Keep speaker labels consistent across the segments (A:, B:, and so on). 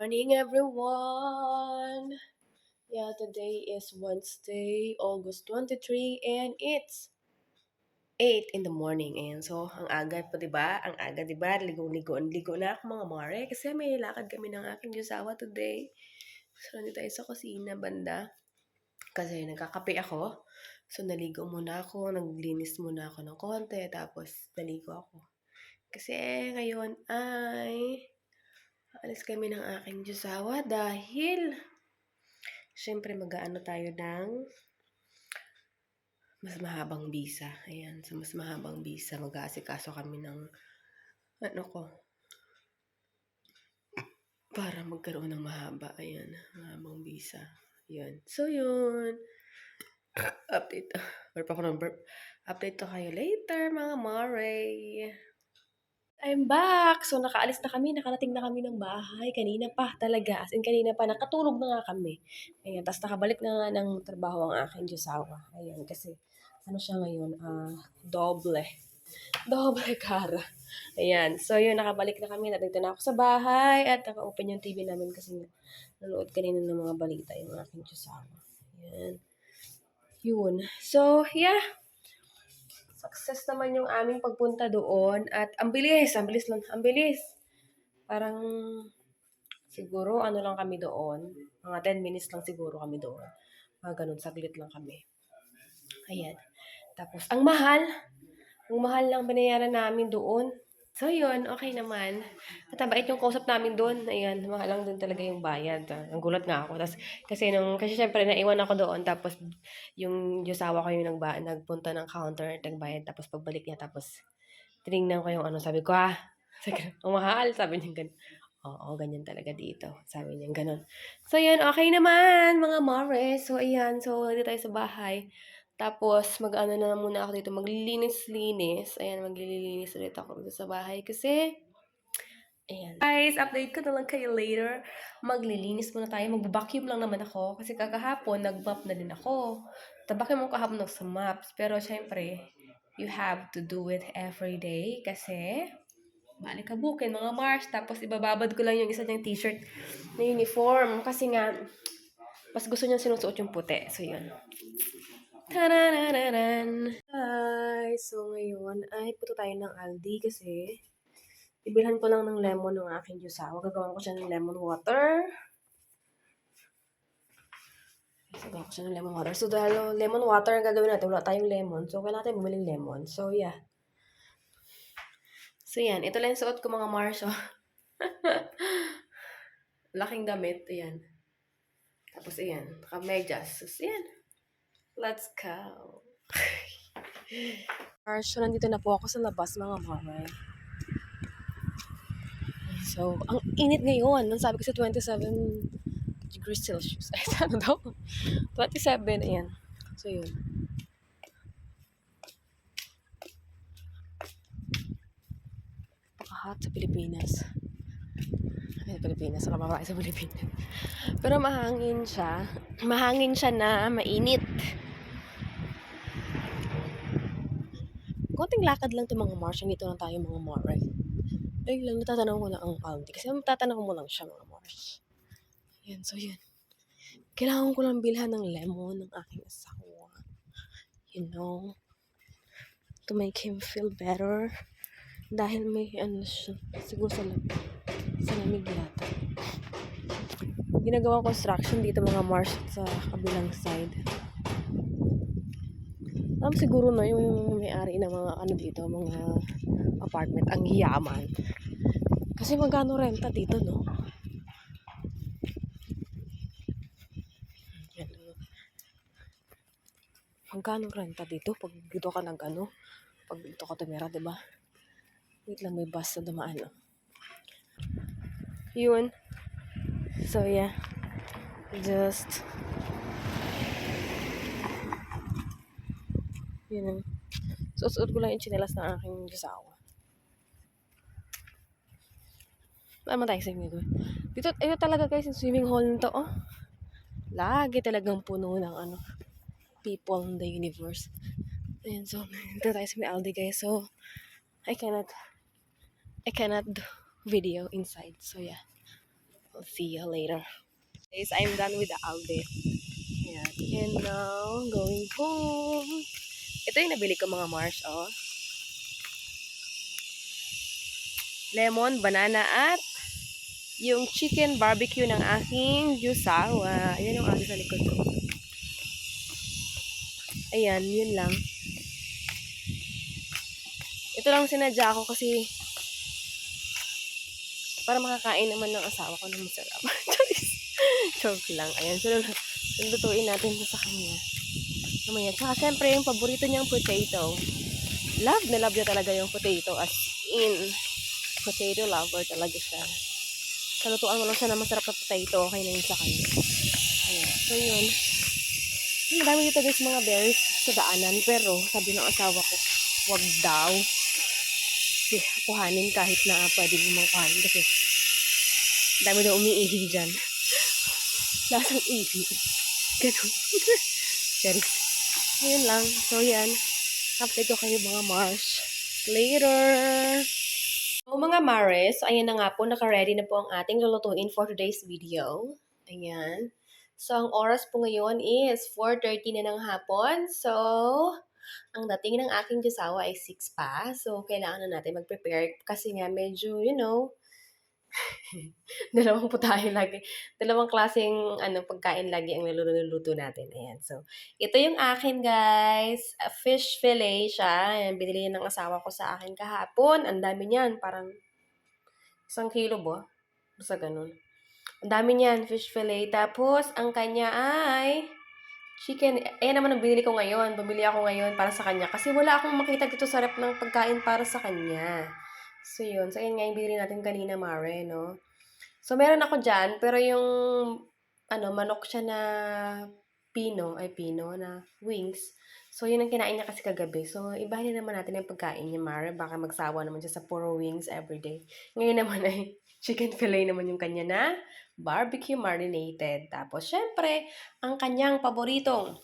A: Morning, everyone! Yeah, today is Wednesday, August 23, and it's 8 in the morning. Ayan, so, ang aga po, di ba? Ang aga, di ba? Ligo-ligo, ligo na ako mga mare. Kasi may lakad kami ng aking Diyosawa today. So, nandito tayo sa kusina, banda. Kasi nagkakape ako. So, naligo muna ako, naglinis muna ako ng konti, tapos naligo ako. Kasi ngayon ay Alis kami ng aking Diyosawa dahil syempre mag-aano tayo ng mas mahabang visa. Ayan, sa mas mahabang visa, mag-aasikaso kami ng ano ko, para magkaroon ng mahaba. Ayan, mahabang visa. Ayan. So, yun. Update. Burp ako ng burp. Update to kayo later, mga mare. I'm back! So, nakaalis na kami, nakarating na kami ng bahay. Kanina pa talaga, as in kanina pa, nakatulog na nga kami. Ayan, tapos nakabalik na nga ng trabaho ang aking Diyosawa. Ayan, kasi, ano siya ngayon, ah, doble. Doble cara. Ayan, so yun, nakabalik na kami, nandito na ako sa bahay, at naka-open yung TV namin kasi nanood kanina ng mga balita yung aking Diyosawa. Ayan. Yun. So, yeah, success naman yung aming pagpunta doon at ang bilis, ang bilis lang, ang bilis. Parang siguro ano lang kami doon, mga 10 minutes lang siguro kami doon. Mga ganun, saglit lang kami. Ayan. Tapos, ang mahal, ang mahal lang binayaran namin doon. So, yun, okay naman. At ang bait yung kausap namin doon. Ayan, mahal lang din talaga yung bayad. Ah, Ang gulat nga ako. Tapos, kasi nung, kasi syempre, naiwan ako doon. Tapos, yung Diyosawa ko yung nagba, nagpunta ng counter at nagbayad. Tapos, pagbalik niya. Tapos, tinignan ko yung ano. Sabi ko, ah, sabi ko, mahal. Sabi niya ganun. Oo, ganyan talaga dito. Sabi niya ganun. So, yun, okay naman, mga mare. So, ayan. So, dito tayo sa bahay. Tapos, mag-ano na muna ako dito, maglilinis-linis. Ayan, maglilinis ulit ako dito sa bahay. Kasi, ayan. Guys, update ko na lang kayo later. Maglilinis muna tayo. Mag-vacuum lang naman ako. Kasi kakahapon, nag-map na din ako. Tabakin mo kahapon sa maps. Pero, syempre, you have to do it every day. Kasi, balik kabukin, mga Mars. Tapos, ibababad ko lang yung isa niyang t-shirt na uniform. Kasi nga, mas gusto niya sinusuot yung puti. So, yun. Tarararan! Hi! So, ngayon ay punta tayo ng Aldi kasi ibilhan ko lang ng lemon ng aking Diyosawa. Gagawa ko siya ng lemon water. Gagawa ko siya ng lemon water. So, dahil lemon water ang gagawin natin, wala tayong lemon. So, kailangan natin bumili lemon. So, yeah. So, yan. Ito lang suot ko mga Mars. Oh. Laking damit. Ayan. Tapos, ayan. Naka-medyas. So, yan. Let's go. Mars, so nandito na po ako sa labas mga mamay. So, ang init ngayon. Nang sabi ko sa 27 degrees Celsius. Ay, ano daw? 27, ayan. So, yun. Napaka-hot sa Pilipinas. Ay, Pilipinas. Sa kababae sa Pilipinas. Pero mahangin siya. Mahangin siya na mainit. Konting lakad lang to mga Mars. Dito lang tayo mga Mars. Ay lang, natatanaw ko na ang Aldi. Kasi matatanaw mo lang siya mga Mars. Yan, so yan. Kailangan ko lang bilhan ng lemon ng aking asawa. You know? To make him feel better. Dahil may ano siya. Siguro sa, lam- sa lamig yata. Ginagawa construction dito mga Mars sa kabilang side. Um, siguro na yung may-ari ng mga ano dito, mga apartment, ang yaman. Kasi magkano renta dito, no? Magkano renta dito pag dito ka nag ano? Pag dito ka tumira, di ba? Wait lang, may bus na dumaan, oh. Yun. So, yeah. Just Yun ang. Suot-suot ko lang yung chinelas ng aking jasawa. Ano tayo sa inyo Dito, ito talaga guys, yung swimming hall nito, oh. Lagi talagang puno ng ano, people in the universe. Ayan, so, dito tayo sa may Aldi guys. So, I cannot, I cannot do video inside. So, yeah. I'll see you later. Guys, I'm done with the Alde. Ayan. And now, going home. Ito yung nabili ko mga Mars, oh. Lemon, banana, at yung chicken barbecue ng aking Yusawa. Ayan yung aking sa likod ko. Ayan, yun lang. Ito lang sinadya ko kasi para makakain naman ng asawa ko ng masarap. Joke lang. Ayan, so lutuin natin sa kanya. Mamaya. Tsaka syempre yung paborito niyang potato. Love na love niya talaga yung potato as in potato lover talaga siya. Kalutuan mo lang siya ng masarap na potato, okay na yun sa kanya. Ayan. So yun. Ang dami dito guys mga berries sa daanan. Pero sabi ng asawa ko, wag daw. Eh, kuhanin kahit na pwede mo kuhanin kasi dami daw umiihi dyan. Lasang ihi. Ganun. Sorry. Ayun lang. So yan. Update ko kayo mga Mars. Later! So mga Mares, ayan na nga po, naka-ready na po ang ating lulutuin for today's video. Ayan. So, ang oras po ngayon is 4.30 na ng hapon. So, ang dating ng aking kasawa ay 6 pa. So, kailangan na natin mag-prepare kasi nga medyo, you know, dalawang putahe lagi. Dalawang klaseng ano, pagkain lagi ang niluluto natin. Ayan. So, ito yung akin, guys. A fish fillet siya. Ayan, binili ng asawa ko sa akin kahapon. Ang dami niyan. Parang isang kilo ba? Basta ganun. Ang dami niyan, fish fillet. Tapos, ang kanya ay chicken. Ayan naman ang binili ko ngayon. Bumili ako ngayon para sa kanya. Kasi wala akong makita dito sa rep ng pagkain para sa kanya. So, yun. So, yun nga yung binili natin kanina, Mare, no? So, meron ako dyan. Pero yung, ano, manok siya na pino, ay pino, na wings. So, yun ang kinain niya kasi kagabi. So, ibahin naman natin yung pagkain niya, Mare. Baka magsawa naman siya sa puro wings everyday. Ngayon naman ay chicken fillet naman yung kanya na barbecue marinated. Tapos, syempre, ang kanyang paboritong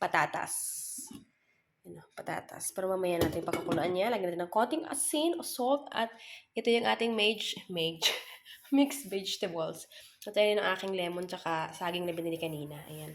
A: patatas. Ano, patatas. Pero mamaya natin pagkakuluan niya. Lagyan natin ng konting asin o salt at ito yung ating mage, mage, mixed vegetables. At ayan yung aking lemon tsaka saging na binili kanina. Ayan.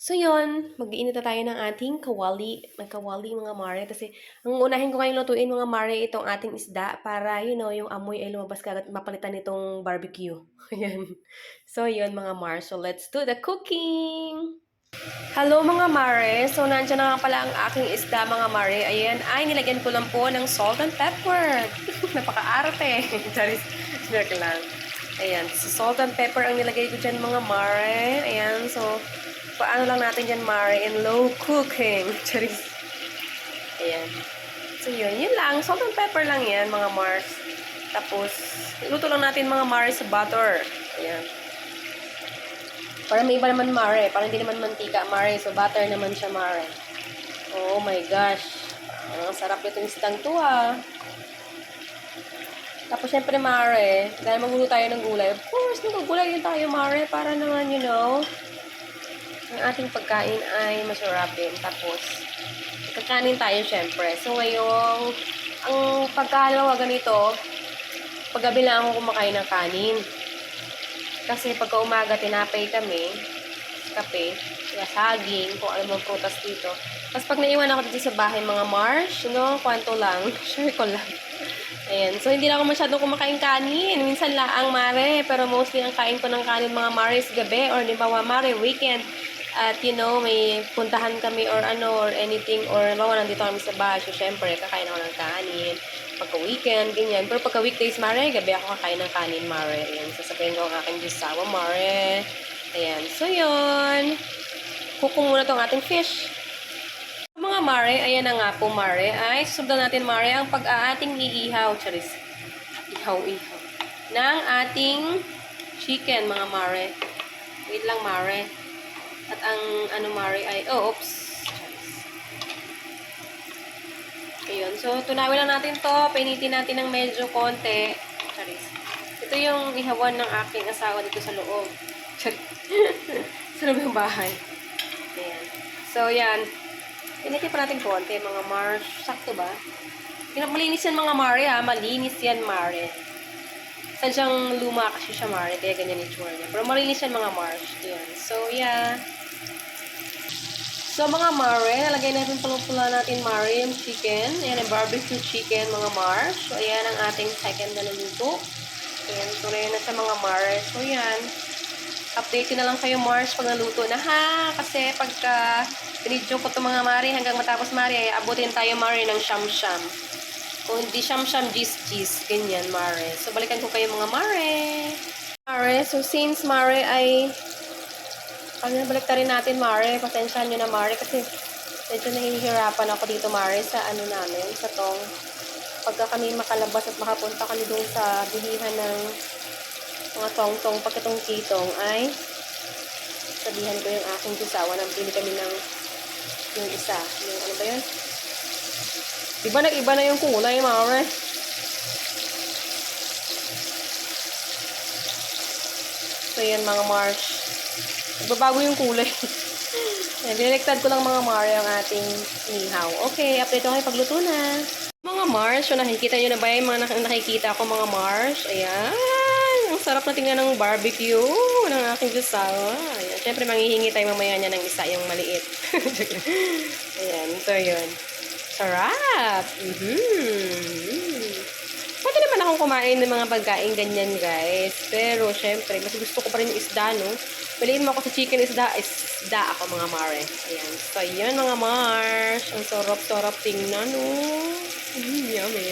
A: So, yun. Mag-iinit na tayo ng ating kawali. May kawali, mga mare. Kasi, ang unahin ko ngayon lutuin, mga mare, itong ating isda para, you know, yung amoy ay lumabas kagad mapalitan itong barbecue. Ayan. So, yun, mga mare. So, let's do the cooking! Hello mga mare! So, nandiyan na nga pala ang aking isda mga mare. Ayan, ay nilagyan ko lang po ng salt and pepper. Napaka-arte. Charis, smirk lang. Ayan, so salt and pepper ang nilagay ko dyan mga mare. Ayan, so, paano lang natin dyan mare in low cooking. Charis. Ayan. So, yun. Yun lang. Salt and pepper lang yan mga mars. Tapos, luto lang natin mga mare sa butter. Ayan. Para may iba naman mare. Para hindi naman mantika mare. So, butter naman siya mare. Oh my gosh. Ang sarap nitong isdang to ah. Tapos, syempre mare, dahil magulo tayo ng gulay. Of course, magugulay din tayo mare. Para naman, you know, ang ating pagkain ay masarap din. Tapos, kakanin tayo syempre. So, ngayong, ang pagkalawa ganito, paggabi lang ako kumakain ng kanin. Kasi pagka umaga, tinapay kami, kape, kaya saging, kung ano mga prutas dito. Tapos pag naiwan ako dito sa bahay, mga marsh, no, kwanto lang, share ko lang. Ayan, so hindi na ako masyadong kumakain kanin. Minsan laang mare, pero mostly ang kain ko ng kanin mga mares gabi or di ba mare weekend. At you know, may puntahan kami or ano or anything or bawa nandito kami sa bahay. So syempre, kakain ako ng kanin. Pagka weekend, ganyan. Pero pagka weekdays, mare, gabi ako kakain ng kanin, mare. Ayan, sasabihin ko ang aking jusawa, mare. Ayan, so yun. Kukong muna tong ating fish. Mga mare, ayan na nga po mare, ay susundan natin mare ang pag-aating iihaw, charis. Ihaw-ihaw. Ng ating chicken, mga mare. Wait lang mare. At ang ano mare ay, oh, oops. Charis. Ayun, so tunawin lang natin to, painitin natin ng medyo konti. Charis. Ito yung ihawan ng aking asawa dito sa loob. Charis. sa loob ng bahay. Ayan. So, yan. Pinitin pa natin konti, mga Mars. Sakto ba? Malinis yan mga Mare ha. Malinis yan, Mare. sadyang luma kasi siya, Mare, kaya ganyan yung tsura niya. Pero malinis yan mga Mars. Yan. So, yeah. So, mga Mare, nalagay natin pala natin, Mare, yung chicken. Ayan, yung barbecue chicken, mga Mars. So, ayan ang ating second na naluto. Ayan, so, na sa mga Mare. So, yan. Update na lang kayo, Mars, pag naluto na, ha? Kasi pagka binidyo ko to mga Mare, hanggang matapos, Mare, ay abutin tayo, Mare, ng sham-sham. Kung hindi sham-sham, gis-gis. Ganyan, Mare. So, balikan ko kayo, mga Mare. Mare, so since Mare ay pag nabalik rin natin, Mare, pasensyahan nyo na, Mare, kasi medyo nahihirapan ako dito, Mare, sa ano namin, sa tong, pagka kami makalabas at makapunta kami doon sa bilihan ng mga tong-tong, pagka tong kitong, ay sabihan ko yung aking kusawa na bili kami ng yung isa, yung ano ba yun? Di ba nag-iba na yung kulay, Mare? So, yan mga Mars. Nagbabago yung kulay. Yan, binaliktad ko lang mga Mars ang ating nihaw. Okay, update ko kayo pagluto na. Mga Mars, so nakikita nyo na ba yung mga nak- nakikita ko mga Mars? Ayan. Ang sarap na tingnan ng barbecue ng aking gusawa. Ayan. Siyempre, manghihingi tayo mamaya niya ng isa, yung maliit. Ayan, so yun. Sarap! Mm-hmm. Pwede naman akong kumain ng mga pagkain ganyan, guys. Pero, syempre, mas gusto ko pa rin yung isda, no? Piliin mo ako sa chicken isda, isda ako, mga mare. Ayan. So, yan, mga mars. Ang sarap-sarap tingnan, no? Mm, yummy.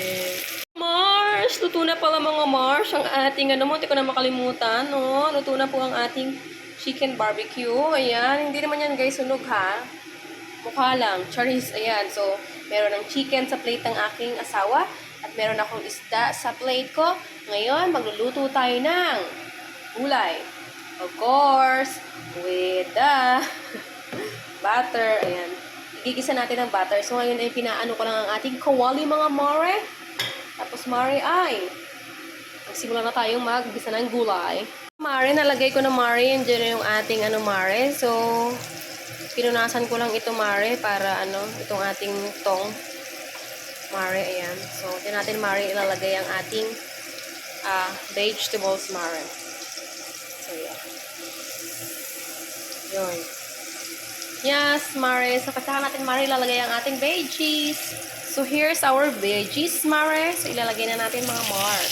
A: Mars! Luto na pala, mga mars. Ang ating, ano mo, hindi ko na makalimutan, no? Luto na po ang ating chicken barbecue. Ayan. Hindi naman yan, guys, sunog, ha? Mukha lang. Charis, ayan. So, meron ng chicken sa plate ng aking asawa. At meron akong isda sa plate ko. Ngayon, magluluto tayo ng gulay. Of course, with the butter. Ayan. Igigisa natin ang butter. So, ngayon ay pinaano ko lang ang ating kawali mga mare. Tapos, mare ay magsimula na tayong maggisa ng gulay. Mare, nalagay ko na mare. Yan dyan yung ating ano mare. So, pinunasan ko lang ito mare para ano, itong ating tong mare, ayan. So, din natin mare ilalagay ang ating ah, vegetables mare. So, yeah. Yun. Yes, mare. So, kasama natin mare ilalagay ang ating veggies. So, here's our veggies, mare. So, ilalagay na natin mga mar.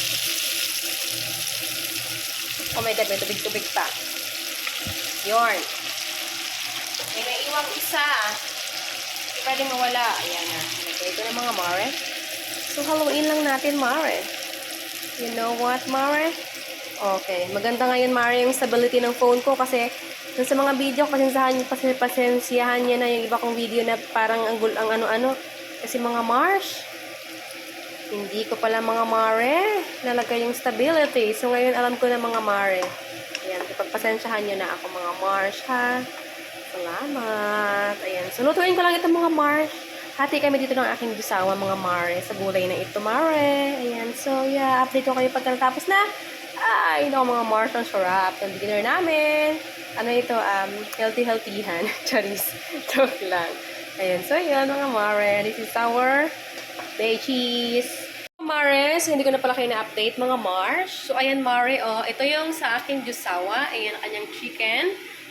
A: Oh my God, may tubig-tubig pa. Yun. May naiwang isa. Hindi pwede mawala. Ayan na. Nagay ko ng mga mare. So, haluin lang natin, mare. You know what, mare? Okay. Maganda ngayon, mare, yung stability ng phone ko kasi dun sa mga video, pasensyahan, pas- pasensyahan niya na yung iba kong video na parang ang, ang ano-ano. Kasi mga Mars, hindi ko pala mga mare nalagay yung stability. So, ngayon alam ko na mga mare. Ayan, pagpasensyahan nyo na ako mga Mars, ha? Salamat. Ayan. So, lutuin ko lang ito mga Mars. Hati kami dito ng aking gusawa, mga Mare, sa gulay na ito, Mare. Ayan. So, yeah, update ko kayo pagkatapos na. Ay, no, mga Mars, ang sarap. Ang dinner namin. Ano ito, um, healthy-healthyhan. Charis. Joke lang. Ayan. So, yan, mga Mare. This is our veggies. Mare, so hindi ko na pala kayo na-update, mga Mars. So, ayan, Mare, oh, ito yung sa aking jusawa. Ayan, ang kanyang chicken.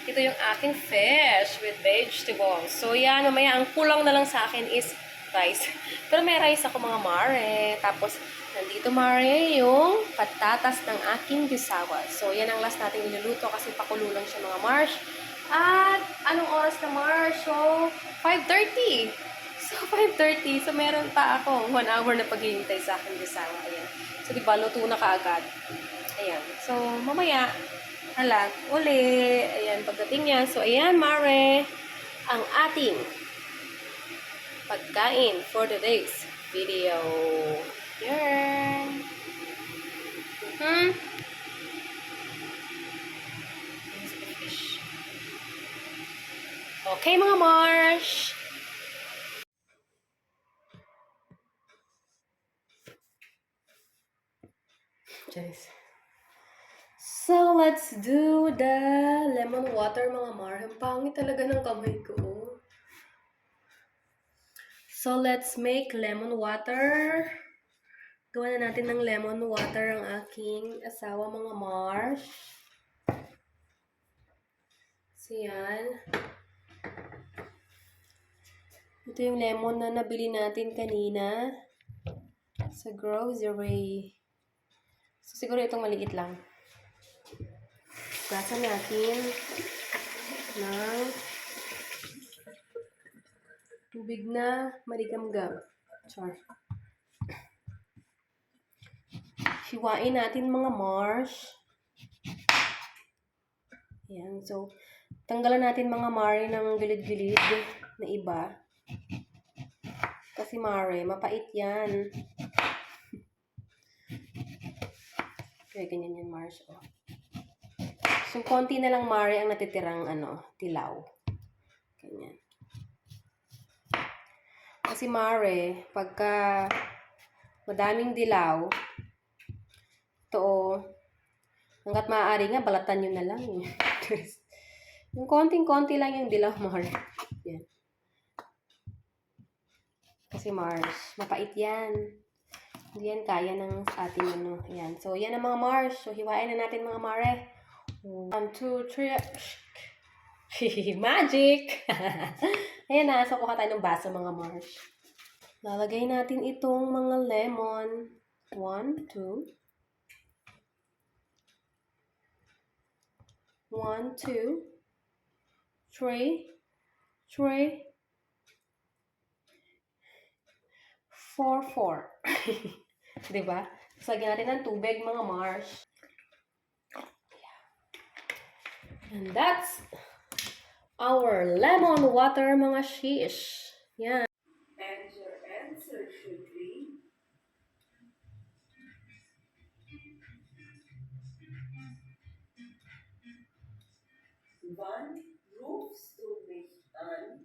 A: Ito yung aking fish with vegetables. So, yan, mamaya, ang kulang na lang sa akin is rice. Pero may rice ako, mga Mare. Tapos, nandito, Mare, yung patatas ng aking jusawa. So, yan ang last natin iluluto kasi pakulo lang siya, mga Mars. At, anong oras na, Mars? So, 5.30. So, 5.30. So, meron pa ako. One hour na paghihintay sa akin kasama. Ayan. So, di ba, luto na kaagad. Ayan. So, mamaya, hala, uli. Ayan, pagdating niya. So, ayan, Mare, ang ating pagkain for today's video. Yan. Hmm. Okay, mga Mars. Guys. So, let's do the lemon water, mga Mar. Ang pangit talaga ng kamay ko. So, let's make lemon water. Gawa na natin ng lemon water ang aking asawa mga Marsh. So, yan. Ito yung lemon na nabili natin kanina sa grocery. So, siguro itong maliit lang. Gasa natin ng tubig na maligamgam. Char. Hiwain natin mga marsh. Ayan. So, tanggalan natin mga mare ng gilid-gilid na iba. Kasi mare, mapait yan. Kaya ganyan yan, Mars. Oh. So, konti na lang mare ang natitirang ano, tilaw. Ganyan. Kasi mare, pagka madaming dilaw, ito oh, hanggat maaari nga, balatan nyo na lang. eh. yung konting-konti lang yung dilaw, mare. Yan. Kasi Mars, mapait yan. Hindi yan kaya ng ating ano. Yan. So, yan ang mga Mars. So, hiwain na natin mga mare. One, two, three. Magic! Ayan na. So, kuha tayo ng baso mga Mars. Lalagay natin itong mga lemon. One, two. One, two. Three. Three. Four, four. diba? So, lagyan natin ng tubig, mga Mars. And that's our lemon water, mga shish. Yan.
B: And your answer should be... Wann rufst du mich an?